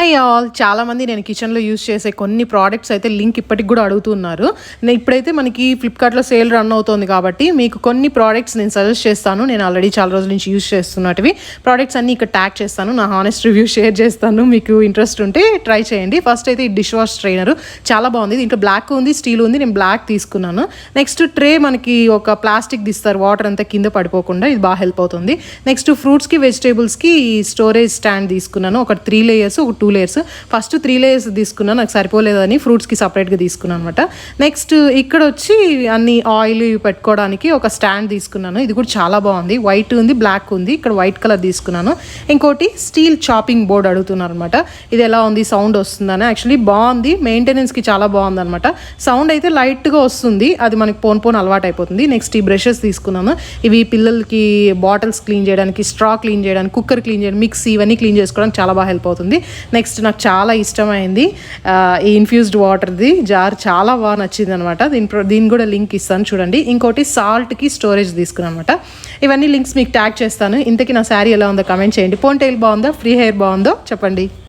High all. చాలామంది నేను కిచెన్లో యూస్ చేసే కొన్ని ప్రోడక్ట్స్ అయితే లింక్ ఇప్పటికి కూడా అడుగుతున్నారు నేను ఇప్పుడైతే మనకి ఫ్లిప్కార్ట్లో సేల్ రన్ అవుతుంది కాబట్టి మీకు కొన్ని ప్రోడక్ట్స్ నేను సజెస్ట్ చేస్తాను. నేను ఆల్రెడీ చాలా రోజుల నుంచి యూస్ చేస్తున్నటివి. ప్రోడక్ట్స్ అన్ని ఇక్కడ ట్యాగ్ చేస్తాను. నా హానెస్ట్ రివ్యూ షేర్ చేస్తాను. మీకు ఇంట్రెస్ట్ ఉంటే ట్రై చేయండి. ఫస్ట్ అయితే ఈ డిష్ వాష్ ట్రైనర్ చాలా బాగుంది. దీంట్లో బ్లాక్ ఉంది స్టీల్ ఉంది. నేను బ్లాక్ తీసుకున్నాను. నెక్స్ట్ ట్రే మనకి ఒక ప్లాస్టిక్ ఇస్తారు వాటర్ అంతా కింద పడిపోకుండా ఇది బాగా హెల్ప్ అవుతుంది. నెక్స్ట్ ఫ్రూట్స్కి వెజిటేబుల్స్కి స్టోరేజ్ స్టాండ్ తీసుకున్నాను. ఒక త్రీ లేయర్స్ ఒక two layers first three layers తీసుకున్నాను నాకు సరిపోలేదని ఫ్రూట్స్కి సపరేట్గా తీసుకున్నాను అనమాట నెక్స్ట్ ఇక్కడ వచ్చి అన్ని ఆయిల్ పెట్టుకోవడానికి ఒక స్టాండ్ తీసుకున్నాను. ఇది కూడా చాలా బాగుంది. వైట్ ఉంది బ్లాక్ ఉంది. ఇక్కడ వైట్ కలర్ తీసుకున్నాను. ఇంకోటి స్టీల్ చాపింగ్ బోర్డ్ అడుగుతున్నారు అనమాట ఇది ఎలా ఉంది? సౌండ్ వస్తుందని. యాక్చువల్లీ బాగుంది. మెయింటెనెన్స్కి చాలా బాగుంది అనమాట సౌండ్ అయితే లైట్గా వస్తుంది. అది మనకి పోన్ పోన్ అలవాటు అయిపోతుంది. నెక్స్ట్ ఈ బ్రషెస్ తీసుకున్నాను. ఇవి పిల్లలకి బాటిల్స్ క్లీన్ చేయడానికి స్ట్రా క్లీన్ చేయడానికి కుక్కర్ క్లీన్ చేయడానికి మిక్సీ ఇవన్నీ క్లీన్ చేసుకోవడానికి చాలా బాగా హెల్ప్ అవుతుంది. నెక్స్ట్ నాకు చాలా ఇష్టమైంది. ఈ ఇన్ఫ్యూజ్డ్ వాటర్ది జార్ చాలా బాగా నచ్చింది అనమాట దీని ప్రో- దీని కూడా లింక్ ఇస్తాను చూడండి. ఇంకోటి సాల్ట్కి స్టోరేజ్ తీసుకున్నాను అనమాట ఇవన్నీ లింక్స్ మీకు ట్యాగ్ చేస్తాను. ఇంతకీ నా శారీ ఎలా ఉందో కమెంట్ చేయండి. పోన్ టైల్ బాగుందా? ఫ్రీ హెయిర్ బాగుందో? చెప్పండి.